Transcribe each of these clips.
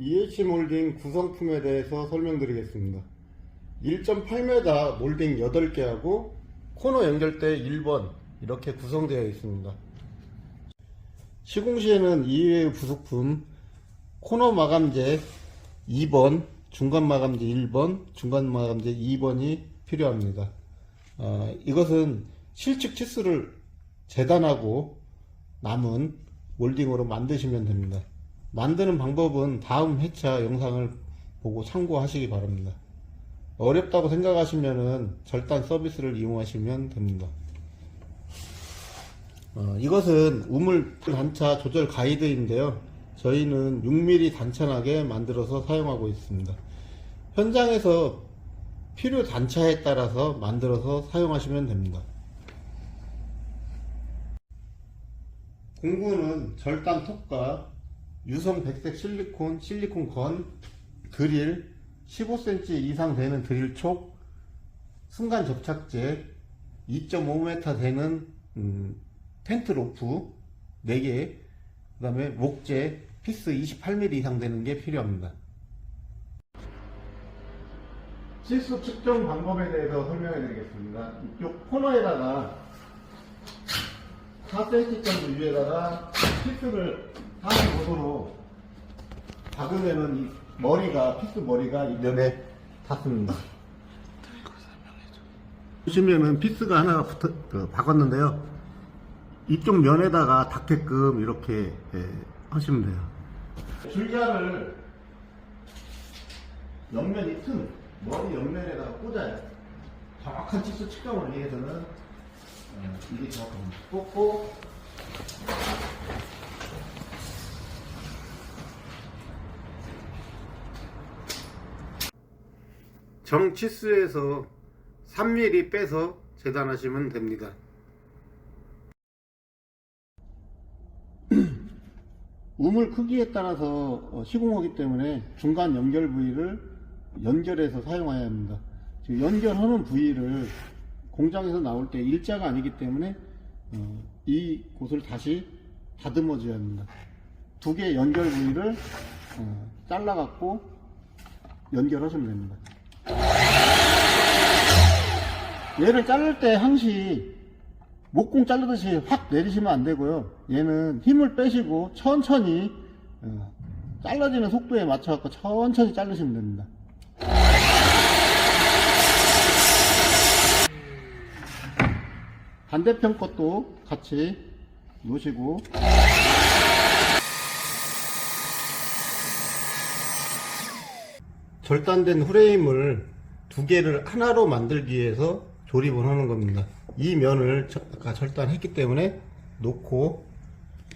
EH 몰딩 구성품에 대해서 설명드리겠습니다. 1.8m 몰딩 8개하고 코너 연결대 1번 이렇게 구성되어 있습니다. 시공 시에는 이외의 부속품 코너 마감재 2번, 중간 마감재 1번, 중간 마감재 2번이 필요합니다. 어, 이것은 실측 치수를 재단하고 남은 몰딩으로 만드시면 됩니다. 만드는 방법은 다음 회차 영상을 보고 참고하시기 바랍니다. 어렵다고 생각하시면은 절단 서비스를 이용하시면 됩니다. 어, 이것은 우물 단차 조절 가이드인데요. 저희는 6mm 단차나게 만들어서 사용하고 있습니다. 현장에서 필요 단차에 따라서 만들어서 사용하시면 됩니다. 공구는 절단 톱과 유성 백색 실리콘, 실리콘 건, 드릴, 15cm 이상 되는 드릴 촉, 순간 접착제, 2.5m 되는 음, 텐트 로프 4개, 그 다음에 목재, 피스 28mm 이상 되는 게 필요합니다. 실수 측정 방법에 대해서 설명해 드리겠습니다. 이쪽 코너에다가 4cm 정도 위에다가 피스를 45도로 박으면은 이 머리가, 피스 머리가 이 면에 닿습니다. 보시면은 피스가 하나 붙어, 그, 박았는데요. 이쪽 면에다가 닿게끔 이렇게 예, 하시면 돼요. 줄자를 옆면 이 틈, 머리 옆면에다가 꽂아요. 정확한 치수 측정을 위해서는 어, 이게 정확합니다. 꽂고 정치수에서 3mm 빼서 재단하시면 됩니다. 우물 크기에 따라서 어, 시공하기 때문에 중간 연결 부위를 연결해서 사용해야 합니다. 연결하는 부위를 공장에서 나올 때 일자가 아니기 때문에 어, 이 곳을 다시 다듬어 줘야 합니다. 두개 연결 부위를 어, 잘라 갖고 연결하시면 됩니다. 얘를 자를 때 항시 목공 자르듯이 확 내리시면 안 되고요. 얘는 힘을 빼시고 천천히 어, 잘라지는 속도에 맞춰 갖고 천천히 자르시면 됩니다. 반대편 것도 같이 놓으시고 절단된 프레임을 두 개를 하나로 만들기 위해서 조립을 하는 겁니다. 이 면을 저- 아까 절단했기 때문에 놓고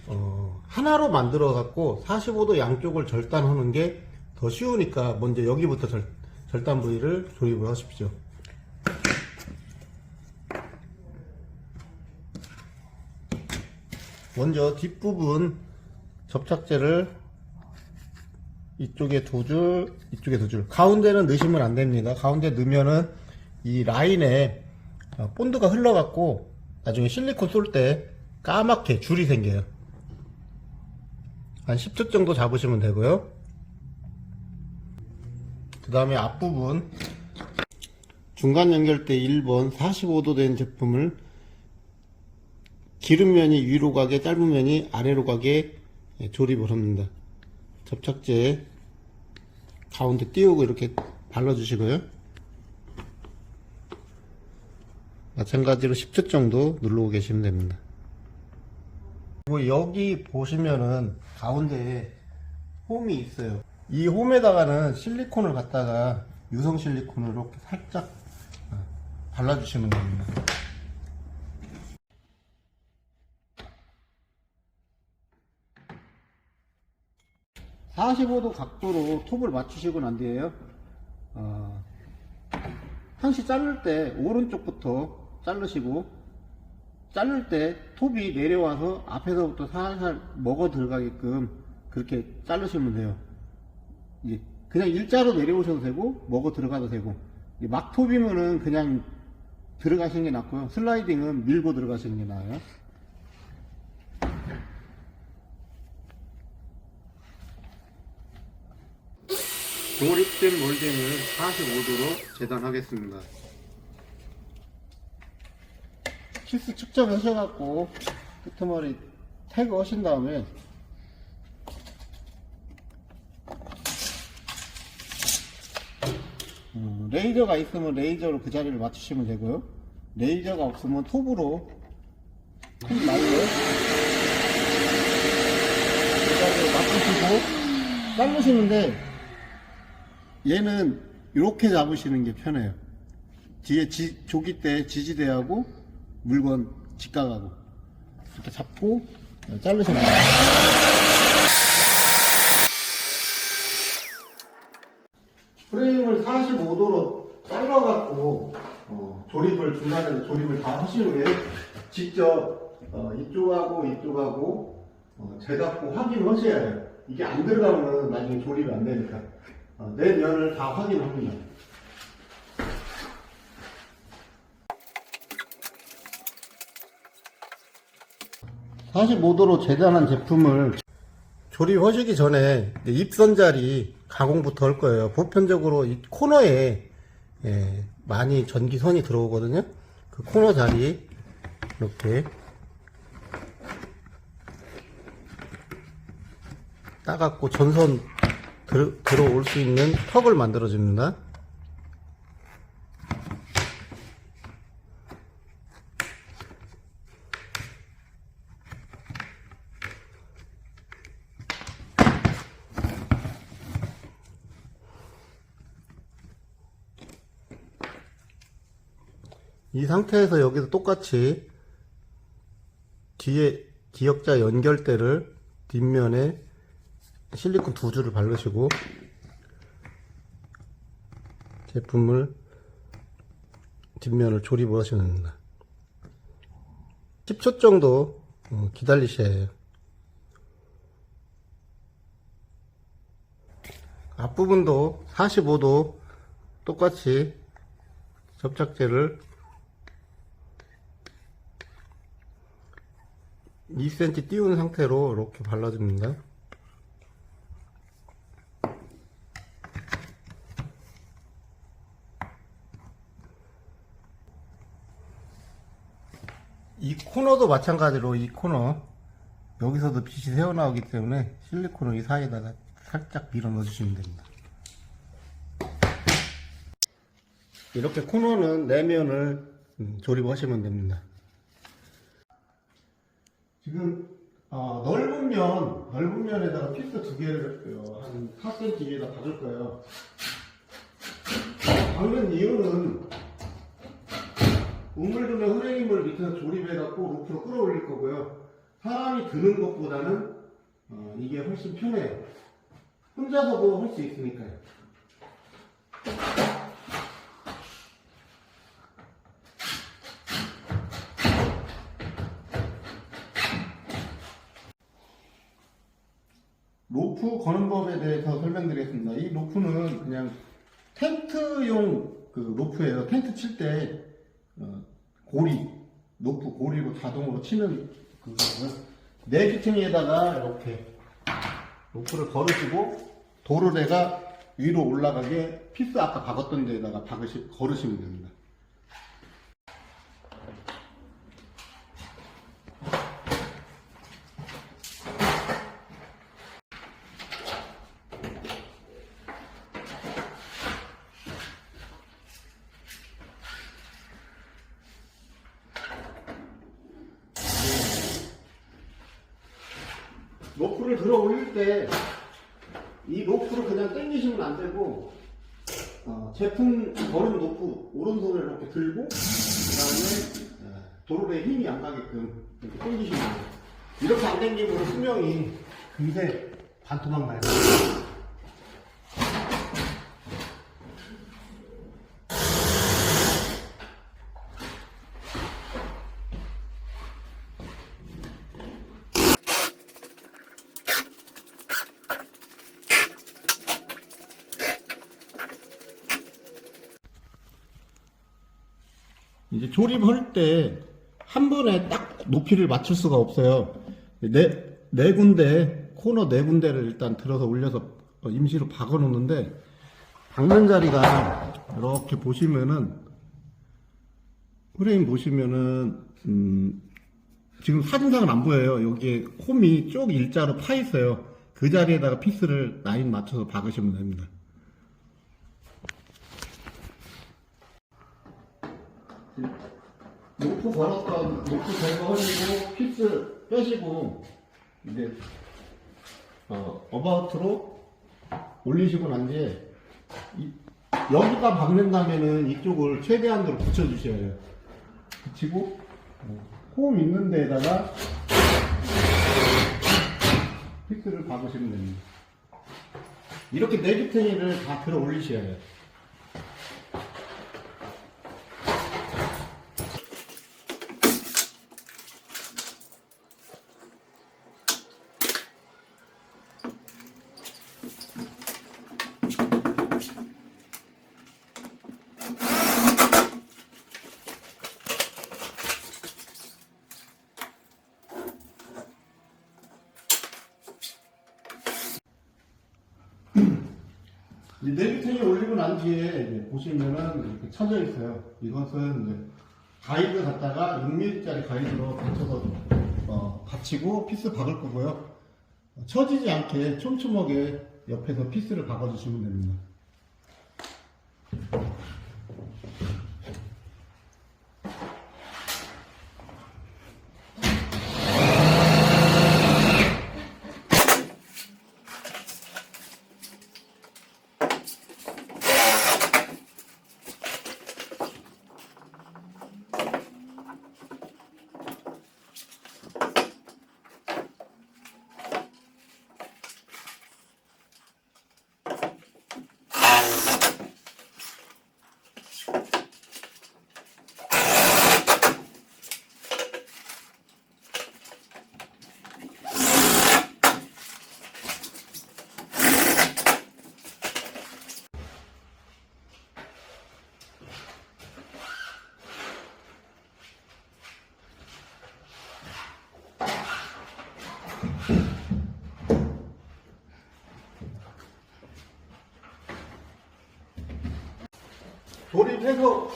어, 하나로 만들어 갖고 45도 양쪽을 절단하는 게 더 쉬우니까 먼저 여기부터 절, 절단 부위를 조립을 하십시오. 먼저 뒷부분 접착제를 이쪽에 두 줄, 이쪽에 두 줄. 가운데는 넣으시면 안 됩니다. 가운데 넣으면은 이 라인에 어, 본드가 흘러갖고 나중에 실리콘 쏠 때 까맣게 줄이 생겨요. 한 10초 정도 잡으시면 되고요. 그 다음에 앞부분 중간 연결대 1번 45도 된 제품을 기름 면이 위로 가게 짧은 면이 아래로 가게 예, 조립을 합니다. 접착제 가운데 띄우고 이렇게 발라주시고요. 마찬가지로 10초 정도 누르고 계시면 됩니다. 그리고 여기 보시면은 가운데에 홈이 있어요. 이 홈에다가는 실리콘을 갖다가 유성 이렇게 살짝 어, 발라주시면 됩니다. 45도 각도로 톱을 맞추시고 난 뒤에요. 어, 항시 자를 때 오른쪽부터 자르시고 자를 때 톱이 내려와서 앞에서부터 살살 먹어 들어가게끔 그렇게 자르시면 돼요. 이제 그냥 일자로 내려오셔도 되고 먹어 들어가도 되고 막톱이면은 그냥 들어가시는 게 낫고요. 슬라이딩은 밀고 들어가시는 게 나아요. 조립된 몰딩을 45도로 재단하겠습니다. 키스 측정하셔갖고 끄트머리 태그 하신 다음에 어, 레이저가 있으면 레이저로 그 자리를 맞추시면 되고요. 레이저가 없으면 톱으로 톱 말고 그 자리를 맞추시고 자르시는데 얘는 이렇게 잡으시는 게 편해요. 뒤에 지, 조기 때 지지대하고 물건 직각하고 이렇게 잡고 자르시면 돼요. 프레임을 45도로 잘라갖고 어, 조립을 중간에 조립을 다 하신 후에 직접 어, 이쪽하고 이쪽하고 어, 재갖고 확인하셔야 해요. 이게 안 들어가면 나중에 조립이 안 되니까 어, 내 면을 다 확인합니다. (45도로) 재단한 제품을 조립하시기 전에 입선 자리 가공부터 할 거예요. 보편적으로 이 코너에 예, 많이 전기선이 들어오거든요. 그 코너 자리 이렇게 따갖고 전선 들, 들어 올 수 있는 턱을 만들어 줍니다. 이 상태에서 여기도 똑같이 뒤에 기역자 연결대를 뒷면에 실리콘 두 줄을 바르시고 제품을 뒷면을 조립을 하시면 됩니다. 10초 정도 어, 기다리셔야 해요. 앞부분도 45도 똑같이 접착제를 2cm 띄운 상태로 이렇게 발라줍니다. 이 코너도 마찬가지로 이 코너 여기서도 빛이 새어나오기 때문에 실리콘을 이 사이에다가 살짝 밀어 넣어주시면 됩니다. 이렇게 코너는 내면을 음, 조립하시면 됩니다. 지금 어, 넓은 면, 넓은 면에다가 피스 두 개를 어, 한 4cm 위에다 박을 거예요. 박는 이유는 우물들의 흐레임을 밑에서 조립해갖고 루프로 끌어올릴 거고요. 사람이 드는 것보다는 어, 이게 훨씬 편해요. 혼자서도 할 수 있으니까요. 로프 거는 법에 대해서 설명드리겠습니다. 이 로프는 그냥 텐트용 그 로프예요. 텐트 칠 때 고리, 로프 고리로 자동으로 치는 그거고요. 네피팅에다가 이렇게 로프를 걸으시고 도르래가 위로 올라가게 피스 아까 박았던 데에다가 박으시, 걸으시면 됩니다. 로프를 들어 올릴 때 이 로프를 그냥 당기시면 안 되고 어, 제품 걸은 로프 오른손을 이렇게 들고 그 다음에 도로에 힘이 안 가게끔 이렇게 당기시면 돼요. 이렇게 안 당기면 수명이 금세 반토막 나요. 이제 조립할 때 한 번에 딱 높이를 맞출 수가 없어요. 네, 네 군데, 코너 네 군데를 일단 들어서 올려서 어, 임시로 박아 놓는데 박는 자리가 이렇게 보시면은 프레임 보시면은 음, 지금 사진상은 안 보여요. 여기에 홈이 쭉 일자로 파 있어요. 그 자리에다가 피스를 라인 맞춰서 박으시면 됩니다. 노트 걸었던 노트 제거하시고 피스 빼시고 이제 어, 어바우트로 올리시고 난 뒤에 이- 여기다 박는 다음에는 이쪽을 최대한으로 붙여주셔야 해요. 붙이고 어, 홈 있는 데에다가 피스를 박으시면 됩니다. 이렇게 네기탱이를 다 들어 올리셔야 해요. 이 네비탱이 올리고 난 뒤에 보시면은 이렇게 쳐져 있어요. 이것은 이제 가이드 갖다가 6mm짜리 가이드로 받쳐서 어, 받치고 피스 박을 거고요. 쳐지지 않게 촘촘하게 옆에서 피스를 박아주시면 됩니다. 조립해서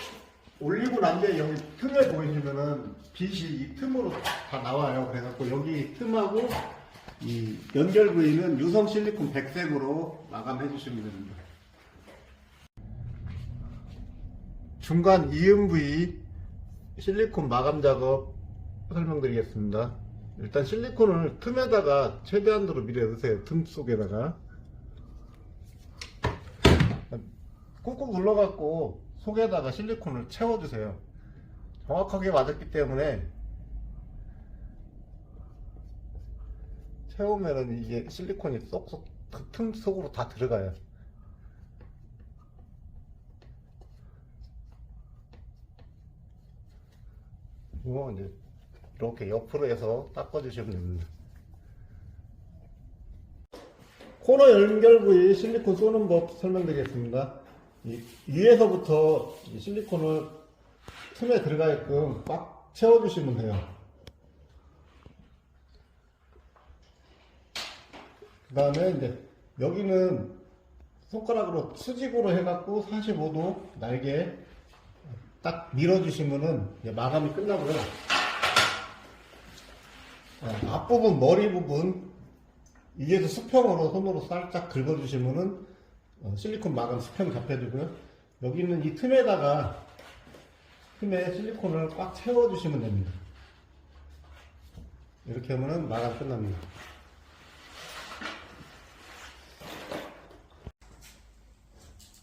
올리고 난 뒤에 여기 틈에 보이시면은 빛이 이 틈으로 다 나와요. 그래갖고 여기 틈하고 이 연결 부위는 유성 실리콘 백색으로 마감해 주시면 됩니다. 중간 이음 부위 실리콘 마감 작업 설명드리겠습니다. 일단 실리콘을 틈에다가 최대한으로 밀어 넣으세요. 틈 속에다가. 꾹꾹 눌러갖고 속에다가 실리콘을 채워주세요. 정확하게 맞았기 때문에 채우면은 이게 실리콘이 쏙쏙 그 틈 속으로 다 들어가요. 이거 이제 이렇게 옆으로 해서 닦아주시면 됩니다. 코너 연결 부위 실리콘 쏘는 법 설명드리겠습니다. 이 위에서부터 이 실리콘을 틈에 들어가게끔 꽉 채워주시면 돼요. 그 다음에 이제 여기는 손가락으로 수직으로 해갖고 45도 날개 딱 밀어주시면은 마감이 끝나고요. 어, 앞부분 머리 부분 위에서 수평으로 손으로 살짝 긁어주시면은 어, 실리콘 마감 수평 잡혀주고요. 여기 있는 이 틈에다가 틈에 실리콘을 꽉 채워주시면 됩니다. 이렇게 하면은 마감 끝납니다.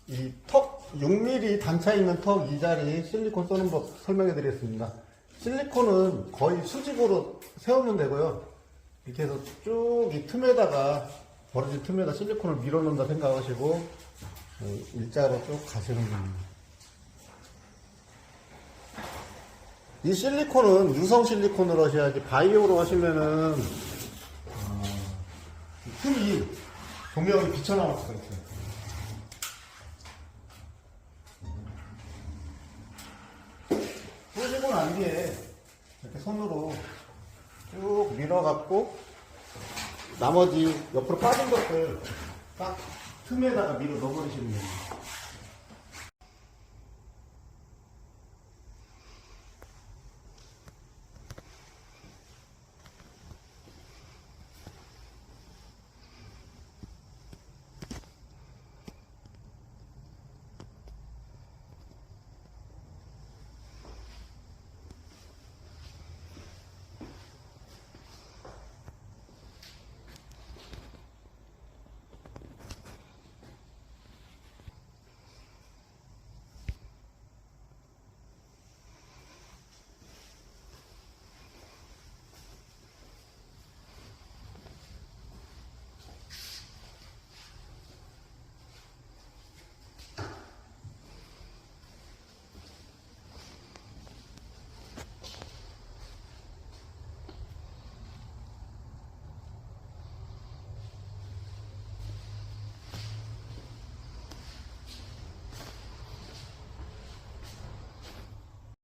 이 턱 6mm 단차 있는 턱 이 자리 실리콘 쏘는 법 설명해 드리겠습니다. 실리콘은 거의 수직으로 세우면 되고요. 이렇게 해서 쭉 이 틈에다가 버려진 틈에다 실리콘을 밀어 넣는다 생각하시고 어, 일자로 쭉 가시는 겁니다. 이 실리콘은 유성 실리콘으로 하셔야지 바이오로 하시면은 어, 이 틈이 조명이 비쳐나올 수가 있어요. 쏘시고 난 뒤에 이렇게 손으로 쭉 밀어갖고 나머지 옆으로 빠진 것들 딱 틈에다가 밀어 넣어버리시면 됩니다.